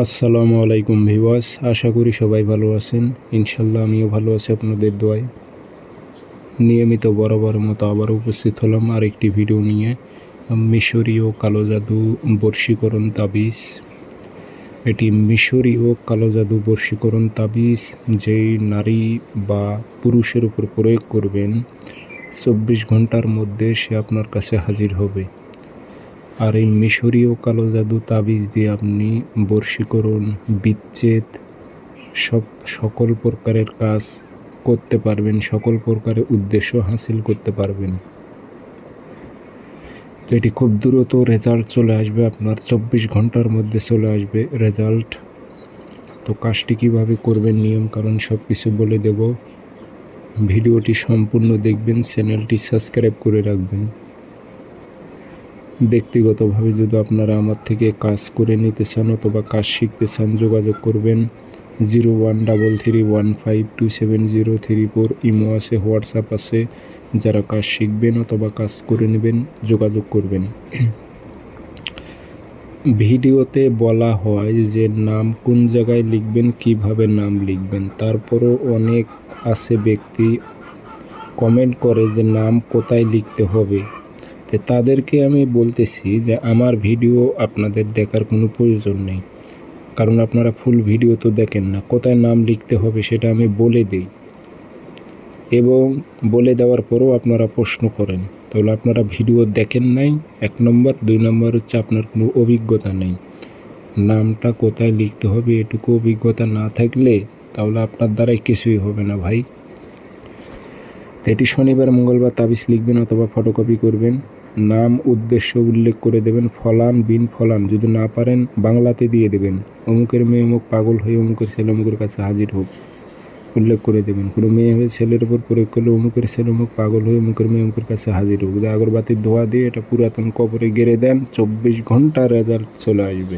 আসসালামু আলাইকুম ভিওয়াস আশা করি সবাই ভালো আছেন। ইনশাল্লাহ আমিও ভালো আছি আপনাদের দোয়ায়। নিয়মিত বরাবর মতো আবার উপস্থিত হলাম আরেকটি ভিডিও নিয়ে। মিশরীয় কালো জাদু বর্ষীকরণ তাবিজ। এটি মিশরীয় কালো জাদু বর্ষীকরণ তাবিজ, যেই নারী বা পুরুষের উপর প্রয়োগ করবেন, চব্বিশ ঘণ্টার মধ্যে সে আপনার কাছে হাজির হবে। আর এই মিশরীয় কালো জাদু তাবিজ দিয়ে আপনি বর্ষীকরণ বিচ্ছেদ, সব সকল প্রকারের কাজ করতে পারবেন, সকল প্রকারের উদ্দেশ্য হাসিল করতে পারবেন। তো এটি খুব দ্রুত রেজাল্ট চলে আসবে, আপনার চব্বিশ ঘণ্টার মধ্যে চলে আসবে রেজাল্ট তো কাজটি কীভাবে করবেন, নিয়ম কারণ সব কিছু বলে দেব। ভিডিওটি সম্পূর্ণ দেখবেন, চ্যানেলটি সাবস্ক্রাইব করে রাখবেন। ব্যক্তিগতভাবে যদি আপনারা আমার থেকে কাজ করে নিতে চান অথবা কাজ শিখতে চান, যোগাযোগ করবেন zero one double three one five two seven zero three four Imo আছে, হোয়াটসঅ্যাপ আছে। যারা কাজ শিখবেন অথবা কাজ করে নেবেন, যোগাযোগ করবেন। ভিডিওতে বলা হয় যে নাম কোন জায়গায় লিখবেন, কীভাবে নাম লিখবেন। তারপরও অনেক আছে ব্যক্তি কমেন্ট করে যে নাম কোথায় লিখতে হবে। তো তাদেরকে আমি বলতেছি যে আমার ভিডিও আপনাদের দেখার কোনো প্রয়োজন নেই। কারণ আপনারা ফুল ভিডিও তো দেখেন না, কোথায় নাম লিখতে হবে সেটা আমি বলে দিই। এবং বলে দেওয়ার পরেও আপনারা প্রশ্ন করেন, তাহলে আপনারা ভিডিও দেখেন নাই, এক নম্বর। দুই নম্বর হচ্ছে আপনার কোনো অভিজ্ঞতা নেই। নামটা কোথায় লিখতে হবে, এটুকু অভিজ্ঞতা না থাকলে তাহলে আপনার দ্বারাই কিছুই হবে না ভাই। এটি শনিবার, মঙ্গলবার তাবিজ লিখবেন অথবা ফটোকপি করবেন। নাম, উদ্দেশ্য উল্লেখ করে দেবেন ফলান বিন ফলান। যদি না পারেন, বাংলাতে দিয়ে দেবেন। অমুকের মেয়ে অমুক পাগল হয়ে অমুকের ছেলে অমুকের কাছে হাজির হোক। উল্লেখ করে দেবেন, কোনো মেয়ে হয়ে ছেলের উপর প্রয়োগ করলে অমুকের ছেলে অমুক পাগল হয়ে অমুকের মেয়ে অমুকের কাছে হাজির হোক। আগরবাতির ধোয়া দিয়ে এটা পুরাতন কবরে গেড়ে দেন, চব্বিশ ঘণ্টা রেজাল্ট চলে আসবে।